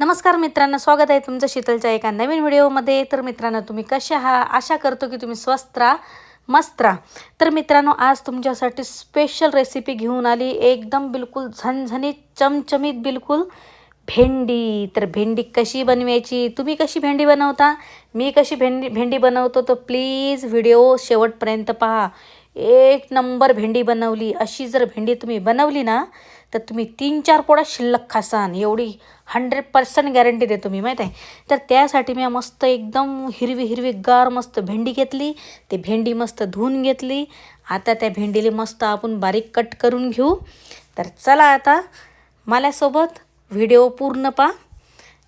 नमस्कार मित्रांनो स्वागत आहे तुमचं शीतलच्या एका नवीन व्हिडिओमध्ये. तर मित्रांनो तुम्ही कसे आहात? आशा करतो की तुम्ही स्वस्त राहा मस्त राहा. तर मित्रांनो आज तुमच्यासाठी स्पेशल रेसिपी घेऊन आली एकदम बिलकुल झणझणीत चमचमीत बिलकुल भेंडी. तर भेंडी कशी बनवायची? तुम्ही कशी भेंडी बनवता? मी कशी भेंडी भेंडी बनवतो? तर प्लीज व्हिडिओ शेवटपर्यंत पहा. एक नंबर भेंडी बनवली. अशी जर भेंडी तुम्ही बनवली ना तर तुम्ही तीन चार पोळा शिल्लक खासान. एवढी हंड्रेड पर्सेंट गॅरंटी देतो मी माहीत आहे? तर त्यासाठी मी मस्त एकदम हिरवी हिरवी गार मस्त भेंडी घेतली. ते भेंडी मस्त धुवून घेतली. आता त्या भेंडीला मस्त आपण बारीक कट करून घेऊ. तर चला आता मलासोबत व्हिडिओ पूर्ण पहा.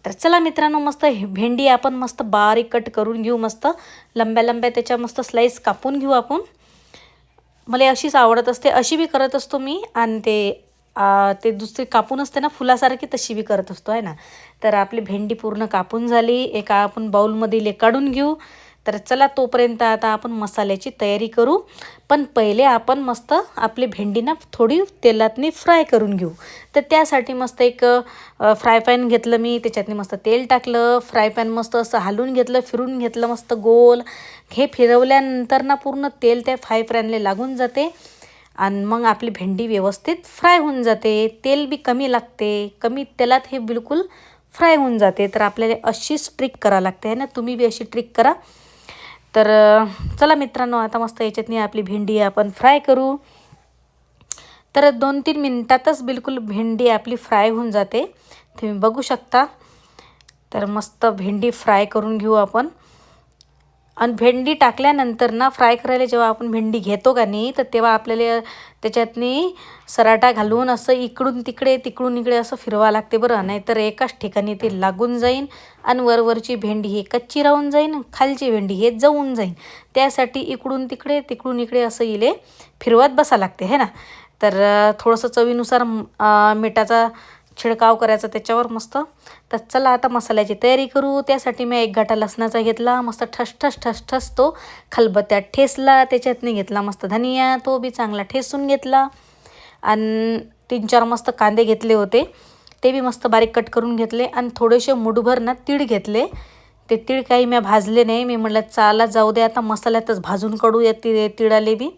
तर चला मित्रांनो मस्त भेंडी आपण मस्त बारीक कट करून घेऊ मस्त लंब्या लंब्या त्याच्या मस्त स्लाईस कापून घेऊ आपण. मला अशीच आवडत असते अशी बी करत असतो मी आणि ते ते दुसरी कापून असते ना फुलासारखी तशी बी करत असतो आहे ना. तर आपली भेंडी पूर्ण कापून झाली एका आपण बाऊलमध्ये ले काढून घेऊ. तर चला तोपर्यंत आता आपण मसाल्याची तयारी करू. पण पहिले आपण मस्त आपली भेंडी ना थोडी तेलातनी फ्राय करून घेऊ. तर त्यासाठी मस्त एक फ्राय पॅन घेतलं मी त्याच्यातनी मस्त तेल टाकलं फ्राय पॅन मस्त असं हालून घेतलं फिरून घेतलं मस्त गोल. हे फिरवल्यानंतर ना पूर्ण तेल त्या फ्राय पॅनला लागून जाते आणि मग आपली भेंडी व्यवस्थित फ्राय होऊन जाते. तेल बी कमी लागते. कमी तेलात हे बिलकुल फ्राय होऊन जाते. तर आपल्याला अशीच ट्रिक करा लागते आहे ना? तुम्ही बी अशी ट्रिक करा. तर चला मित्रांनो आता मस्त याच्यातनी आपली भेंडी आपण फ्राय करू. तर दोन तीन मिनटातच बिलकुल भेंडी आपली फ्राय होऊन जाते. तुम्ही बघू शकता. तर मस्त भेंडी फ्राय करून घेऊ आपण. आणि भेंडी टाकल्यानंतर ना फ्राय करायला जेव्हा आपण भेंडी घेतो का नाही तर तेव्हा आपल्याला त्याच्यातनी सराटा घालून असं इकडून तिकडे तिकडून इकडे असं फिरवा लागते बरं. नाहीतर एकाच ठिकाणी ते लागून जाईन आणि वरवरची भेंडी ही कच्ची राहून जाईन खालची भेंडी हे जाऊन जाईन. त्यासाठी इकडून तिकडे तिकडून इकडे असं इले फिरवत बसा लागते है ना? तर थोडंसं चवीनुसार मिठाचा छिडकाव करायचा त्याच्यावर मस्त. तर चला आता मसाल्याची तयारी करू. त्यासाठी मी एक घाटा लसणाचा घेतला. मस्त ठस ठस ठस ठस तो. खलबत्त्यात ठेसला. त्याच्यातनी घेतला मस्त धनिया. तो बी चांगला ठेसून घेतला. आणि तीन चार मस्त कांदे घेतले होते. ते बी मस्त बारीक कट करून घेतले. आणि थोडेसे मुठभर ना तीळ घेतले. ते तीळ काही मी भाजले नाही. मी म्हटलं चाला जाऊ दे. आता मसाल्यातच भाजून काढू या ती तिळाले बी.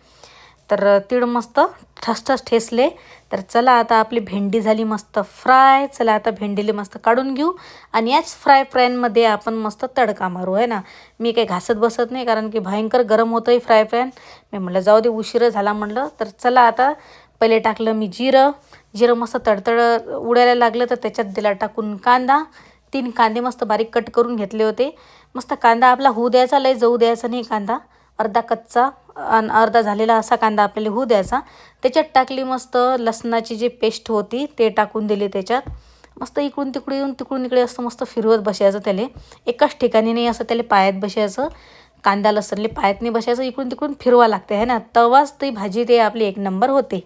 तर तीळ मस्त ठसठस ठेसले. तर चला आता आपली भेंडी झाली मस्त फ्राय. चला आता भेंडीले मस्त काढून घेऊ. आणि याच फ्राय पॅनमध्ये आपण मस्त तडका मारू आहे ना? मी काही घासत बसत नाही कारण की भयंकर गरम होतं आहे फ्राय पॅन. मी म्हटलं जाऊ दे उशीर झाला म्हटलं तर चला आता पहिले टाकलं मी जिरं. जिरं मस्त तडतड उडायला लागलं तर त्याच्यात दिला टाकून कांदा. तीन कांदे मस्त बारीक कट करून घेतले होते. मस्त कांदा आपला होऊ द्यायचा लय जाऊ द्यायचा नाही कांदा. अर्धा कच्चा. आणि अर्धा झालेला असा कांदा आपल्याला होऊ द्यायचा. त्याच्यात टाकली मस्त लसणाची जी पेस्ट होती ते टाकून दिली त्याच्यात. मस्त इकडून तिकडे येऊन तिकडून इकडे असं मस्त फिरवत बसायचं त्याला. एकाच ठिकाणी नाही असं त्याला पायात बसायचं. कांदा लसणले पायात नाही बसायचं इकडून तिकडून फिरवा लागते है ना? तवाच ती भाजी ते आपली एक नंबर होते.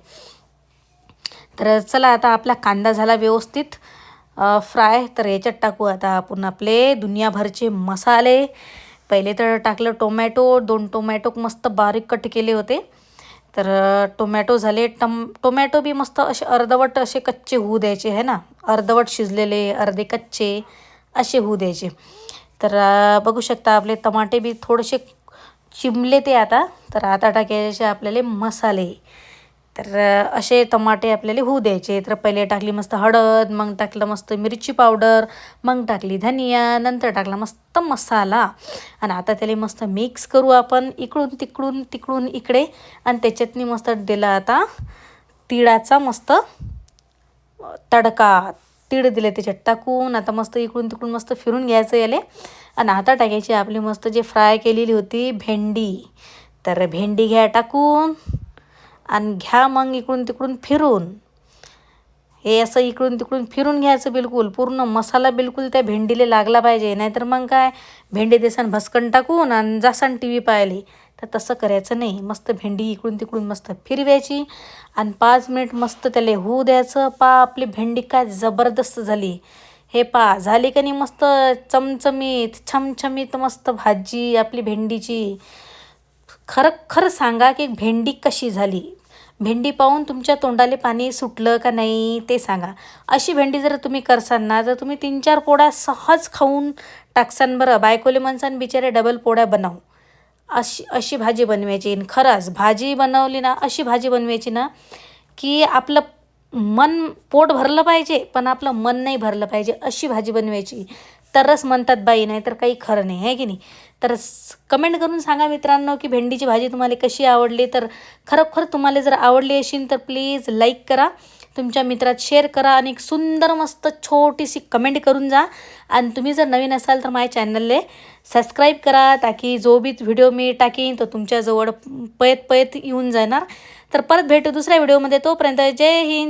तर चला आता आपला कांदा झाला व्यवस्थित. फ्राय. तर याच्यात टाकू आता आपण आपले दुनियाभरचे मसाले. पहिले तर टाकलं टोमॅटो दोन टोमॅटो मस्त बारीक कट केले होते. तर टोमॅटो झाले टम टोमॅटो बी मस्त असे अर्धवट असे कच्चे होऊ द्यायचे आहे ना? अर्धवट शिजलेले अर्धे कच्चे असे होऊ द्यायचे. तर बघू शकता आपले टमाटे बी थोडेसे चिमले ते आता. तर आता टाकायचे आपल्याला मसाले. तर असे टमाटे आपल्याला होऊ द्यायचे. तर पहिले टाकली मस्त हळद मग टाकलं मस्त मिरची पावडर मग टाकली धनिया नंतर टाकला मस्त मसाला. आणि आता त्याला मस्त मिक्स करू आपण इकडून तिकडून तिकडून इकडे. आणि त्याच्यातनी मस्त दिला आता तिळाचा मस्त तडका. तीळ दिले त्याच्यात टाकून. आता मस्त इकडून तिकडून मस्त फिरून घ्यायचं याले. आणि आता टाकायची आपली मस्त जे फ्राय केलेली होती भेंडी. तर भेंडी घ्या टाकून. आणि घ्या मग इकडून तिकडून फिरून. हे असं इकडून तिकडून फिरून घ्यायचं बिलकुल. पूर्ण मसाला बिलकुल त्या भेंडीला लागला पाहिजे. नाहीतर मग काय? भेंडी देसान भस्कन टाकून आणि जासान टी व्ही पाहिली तर तसं करायचं नाही. मस्त भेंडी इकडून तिकडून मस्त फिरवायची आणि पाच मिनिट मस्त त्याला होऊ द्यायचं. पा आपली भेंडी काय जबरदस्त झाली. हे पा झाली का नाही मस्त चमचमीत छमछमीत मस्त भाजी आपली भेंडीची. खरं खरं सांगा की भेंडी कशी झाली? भेंडी पाहून तुमच्या तोंडाले पाणी सुटलं का नाही ते सांगा. अशी भेंडी जर तुम्ही करसान ना तर तुम्ही तीन चार पोळ्या सहज खाऊन टाकसान बरं. बायकोले म्हणसान बिचारे डबल पोळ्या बनवू. अशी अशी भाजी बनवायची. खरंच भाजी बनवली ना अशी भाजी बनवायची ना की आपलं मन पोट भरलं पाहिजे पण आपलं मन नाही भरलं पाहिजे अशी भाजी बनवायची. तरच म्हणतात बाई नाही तर काही खरं नाही आहे की नाही? तर कमेंट करून सांगा मित्रांनो की भेंडीची भाजी तुम्हाला कशी आवडली? तर खरोखर तुम्हाला जर आवडली असेल तर प्लीज लाईक करा तुमच्या मित्रात शेअर करा आणि एक सुंदर मस्त छोटीशी कमेंट करून जा. आणि तुम्ही जर नवीन असाल तर माझ्या चॅनलले सबस्क्राईब करा ताकी जो बी व्हिडिओ मी टाकीन तो तुमच्याजवळ पयत पयत येऊन जाणार. तर परत भेटू दुसऱ्या व्हिडिओमध्ये तोपर्यंत जय हिंद.